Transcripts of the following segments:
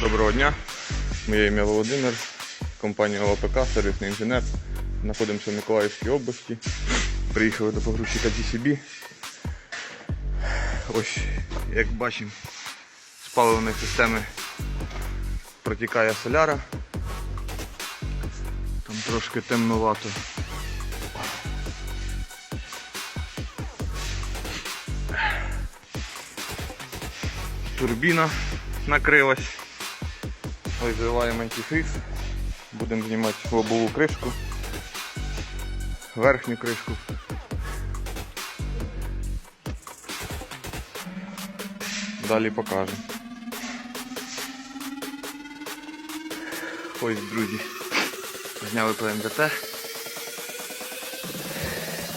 Доброго дня. Моє ім'я Володимир, компанія ОПК, сервісний інженер. Знаходимося в Миколаївській області. Приїхали до погрузчика GCB. Ось, як бачимо, з паливної системи протікає соляра. Там трошки темнувато. Турбіна накрилась. Ось заливаємо антифриз. Будемо знімати лобову кришку, верхню кришку. Далі покажемо. Ось, друзі, зняли ПМДТ,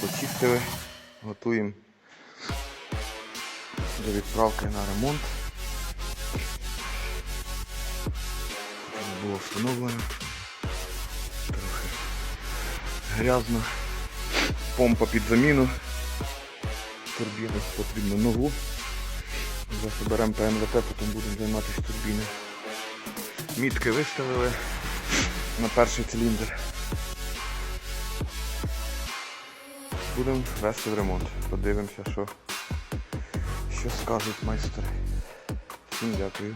почистили, готуємо до відправки на ремонт. Було встановлено. Трохи грязно. Помпа під заміну. Турбіну потрібно нову. Зараз беремо ПМВТ, потім будемо займатися турбіною. Мітки виставили на перший циліндр. Будемо вести в ремонт. Подивимося, що, що скажуть майстри. Всім дякую.